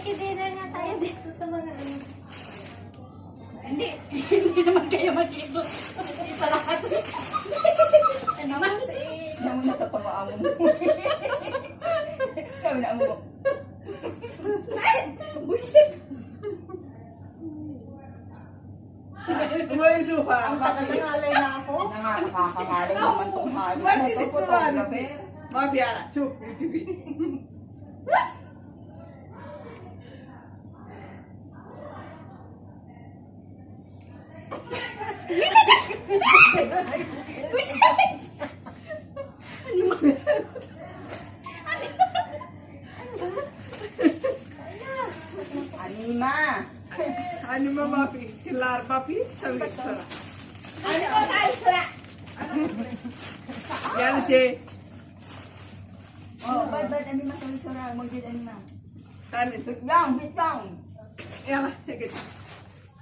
Makikidinner nga tayo dito sa mga ano. Hindi. Hindi naman kayo mag-ibot. Hindi pa lahat. Ano naman si... Ano mo natatawa mo? Kami na mo. Bullshit. Umayin suka. Ang tagal na ako. Nakakakangalay naman tong halo. This po one? gabi. Mabiara. Chup. Itibi. Anima. Yan Jay. Oh, bye bye anima sa sara. Magjid anima. Tani. Sit down, sit down. Yan. Sige.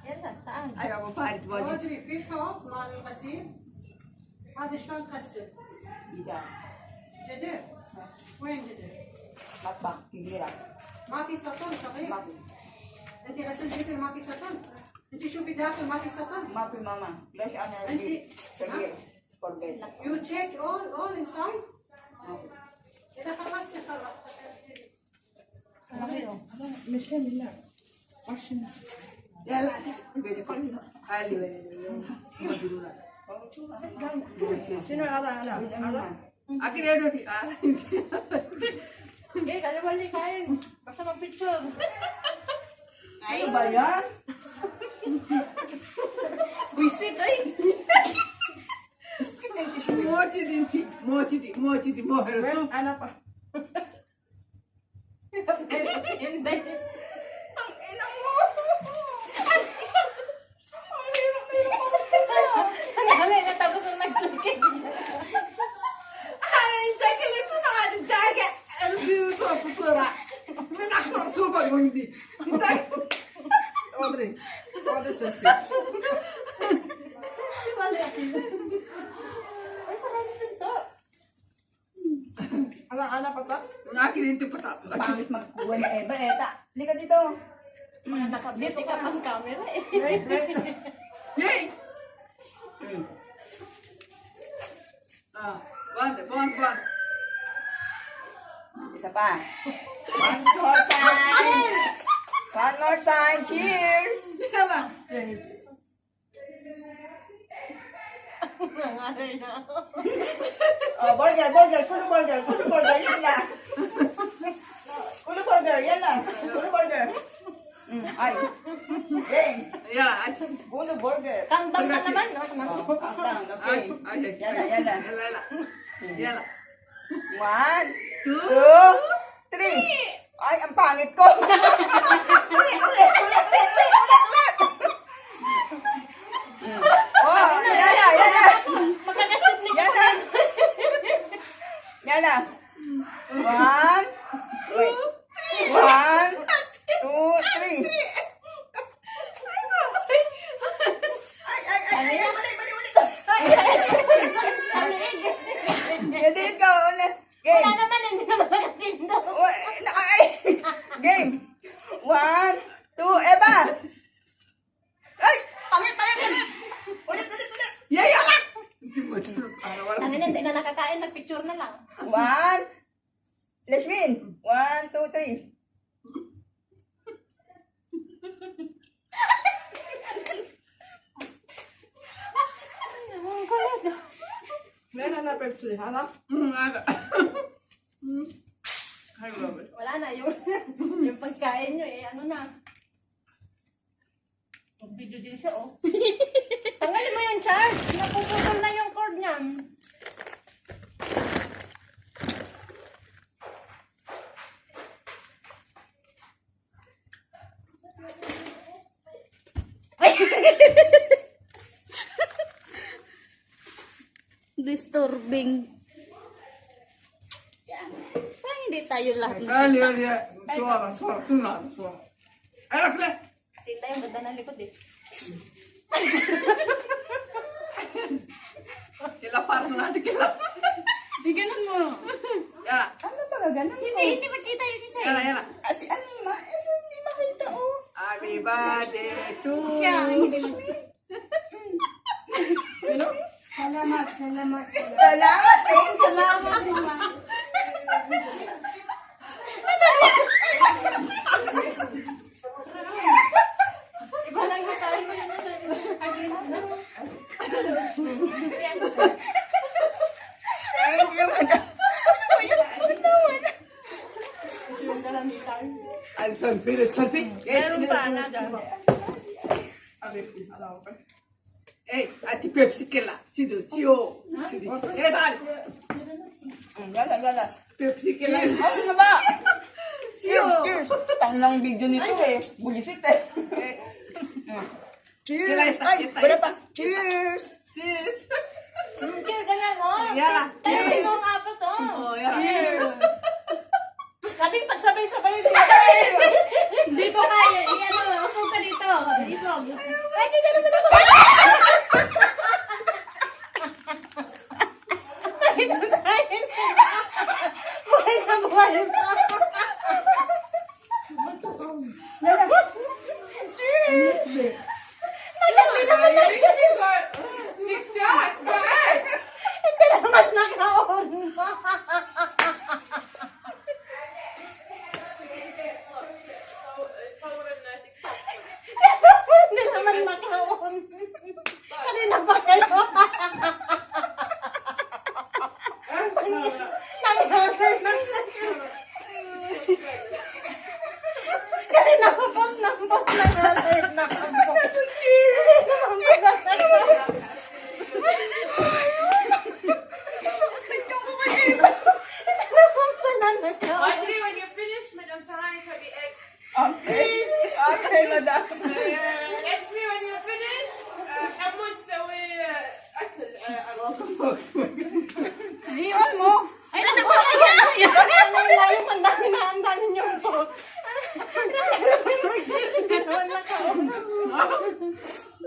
Yan sa taan. Ayaw mo pahalit mo هو dito. تبي في فوق مع الغسيل هذا شلون تغسل؟ Ida. جدر وين جدر؟ Matbang. Kigira. ما في سطل صغير Mapi. انت غسلت جدر ما في سطل انت شوفي داخل ما في سطل Mapi mama. Flash ano Anti- lagi. Sagir. Forget. يو تشيك اول اول انسايد اذا خلصت خلصت Yala. Sige, kon. Hali ba niya? Maduro na. Sino ada ada? Ada? Akin na doon. Ah. Okay, kaya balik kain. Basta mag-picture. Ano ba yan? Buisit ay. Mochiti, mochiti, mochiti, mochiti. Anak apa? Yay! Ah, one, one, one. Isa pa. One more time. One more time. Cheers! Nangaray na ako. Oh, burger, burger. Kulo burger. Kulo burger. Yan lang. Kulo burger. Yan lang. Kulo burger. Mm, ay. James. Yeah, ay. Kulo burger. Countdown na naman, no? Oh, countdown. Ay, Okay. ay, ay. Lang, yan lang. Yala, yala. Yala. One, Two. two, three. Ay, ang pangit ko. ulit, ulit, ulit, ulit, ulit, ulit, ulit. Oh. Magkakasip Yan na. Yan na. One, wait. One, two, three. Ay, ay, ay, ay, ay, balik, balik, balik. Hindi ka ulit. Game. Wala naman, hindi naman nakapindot. Wa- naka- ay. Game. One, two, Eva. Ay, pangit, pangit, pangit. Ulit, ulit, ulit. Yeah, yala. Hindi mo ito. Ang hindi na nakakain, nagpicture na lang. One. Lashmin. One, two, three. Meron na Pepsi. Mm, ano? Mm. Ay, grabe. Wala na, yung, yung pagkain nyo eh, ano na. Mag-video din siya, oh. Tanggalin mo yung charge. Napuputol na yung cord niyan. Ay! Disturbing. Yan. Parang hindi tayo lahat. Ali, ali. Suara, suara. Suara, suara. Ay, lakla. Kasi tayo, ganda ng likod eh. Kila para natin kila. Di ganun mo. Yala. Ano ba ka ganun? Hindi, hindi magkita yun isa eh. yala. Ah, si Anima, eh, hindi makita, oh. Happy birthday to Siya, you. hindi mo. Salamat, salamat. Salamat, thank you. Salamat naman. Iba lang yung tayo mo naman sa na. Thank you, madam. Ay, selfie, selfie. Yes, Meron pa, nada. Eh, ati Pepsi kila. Sido, siyo. Sido. Eh, tal. Gala, gala. Pepsi kila. Ano na ba? Siyo. Cheers, cheers. Tang lang video nito eh. Bulisit eh. Eh, Cheers. Kila, ita, Ay, wala pa. Cheers. sis. Kaya ganyan, oh. Yala. Tayo rin mo ang apat, oh. Oh. Cheers. Sabing pagsabay-sabay dito.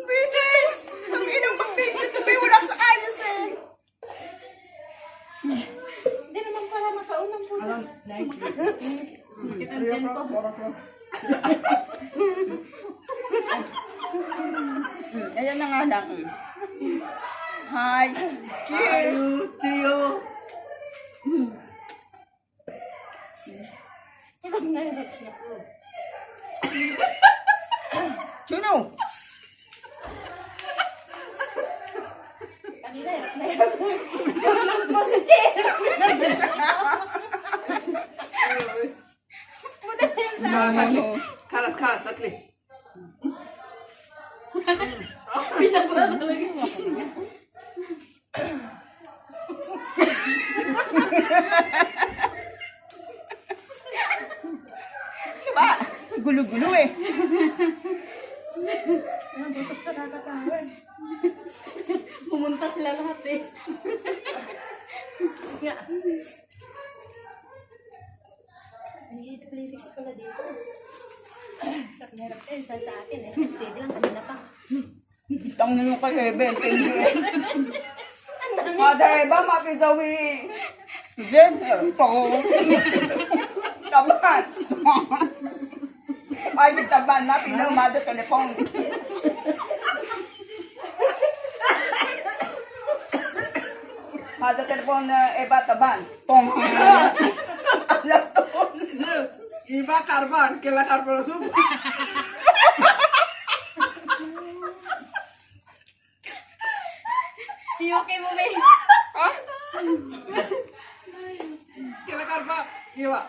Business. Ang inang pag-video to be wala sa ayos eh. Hindi naman pala nakaon ang puso. Kitandyan ko. Ayan na nga lang. Hi. Cheers. Ayu, siyo. Chuno. Kanina yun. Kalas, kalas, sakli. Pinabura talaga mo. Diba? Gulo-gulo eh. Pumunta sila lahat eh. Nga. Ay, politics pala dito. Na hirap eh, sa sa atin eh. Steady lang kanina pa. Tang nyo kay Heaven. Thank you eh. Mada Eva, mapisawi. Zem, ito. Taban. Ay, taban na. Pinamada telepon. Mada telepon na Eva, taban. Tong. Alam to. Iba karban, kila karban sup. I-okay mo ba Kila karban, iba.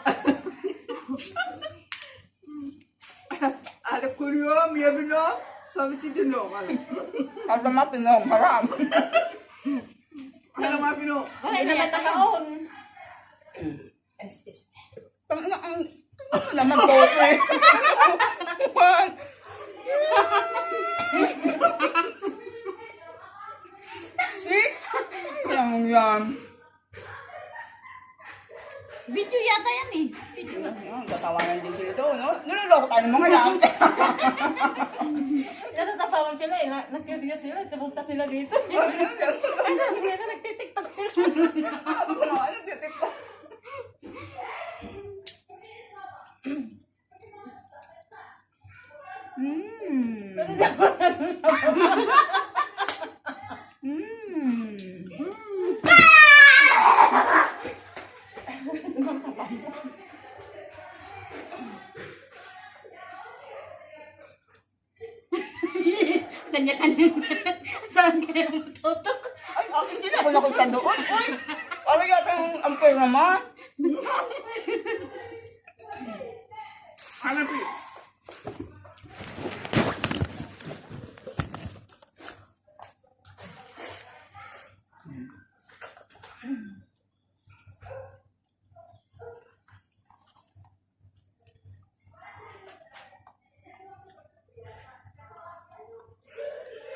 Ada kuliyo, miya bino, sabi ti dino, kala. Kala mapinom, haram. Kala pino. Wala na naman nakaon. Yes, yes. Tang na ang tang na naman to eh. Man. See? Kaya mo yan. Video yata yan eh. Ayun, Tatawanan din sila doon, no? Niloloko tayo ng mga yan. Natatawa nagtawa sila eh. Na- Nag-curious sila. Pupunta sila dito. Kanya-kanya. Saan kaya matutok? Ay, akin din ako nakita doon. Uy, ano yata yung ampere naman? Hanap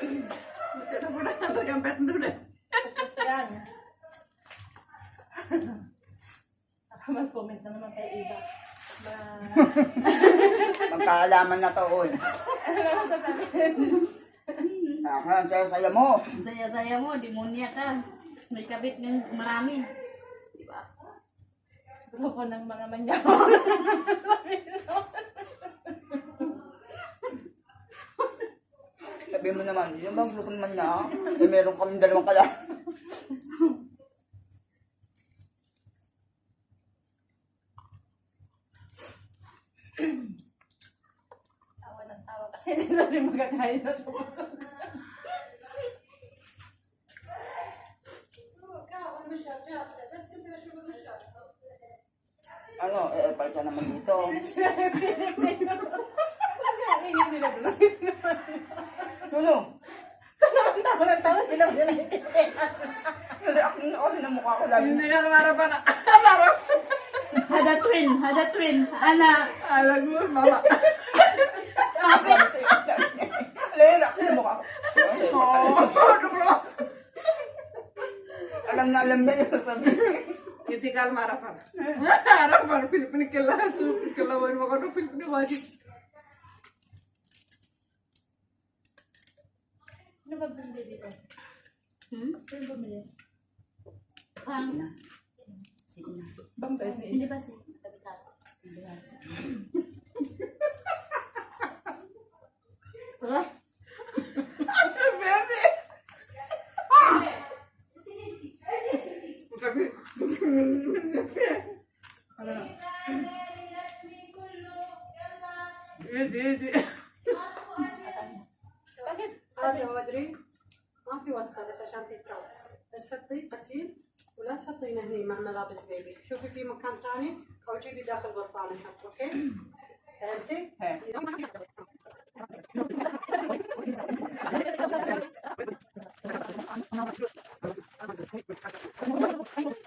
yun. Macam mana pun nak gambar tu dah. Yan. Mag-comment na naman kay Iba. Na, Magkaalaman na to, oy. ano naman sasabihin? Ako lang sa'yo, saya mo. Ang Saya-saya mo, demonya ka. May kabit ng marami. Diba? Grupo ng mga manyaw. Sabi mo naman, yun ba grupo naman niya? Eh, meron kaming dalawang kala. tawa ng tawa kasi hindi na rin magkakain na sa puso. Ano, eh, palsa naman dito. Hindi nila lang. Tulong. Tawa ng tawa, hindi naman nila naintindihan. Reaction ako din ang mukha ko lagi. Hindi na marapan na. Harap. Hada twin, hada twin. Ana, Alam mo, mama. Alam, reaction ng mukha ko. Alam na alam na yung sasabihin. Hindi ka marapan. Harapan. Pilipin ka lang. Kalawan mo ko no Pilipin wajib. Ano ba bindi dito? hmm? Ano bumili? Sige na. Sige na. Hindi ba sa'yo? Matabi-tabi. Hindi ba sa'yo? Ha? Ate, bebe! Gabi. Ano? Edi, edi. Bakit? Ate, Audrey, ما في وصفة بس عشان تتراوح بس هتضيف قسيل ولا تحطينه هني مع ملابس بيبي شوفي في مكان ثاني أو جيبي داخل غرفة أنا أحط أوكي فهمتي؟ Eh.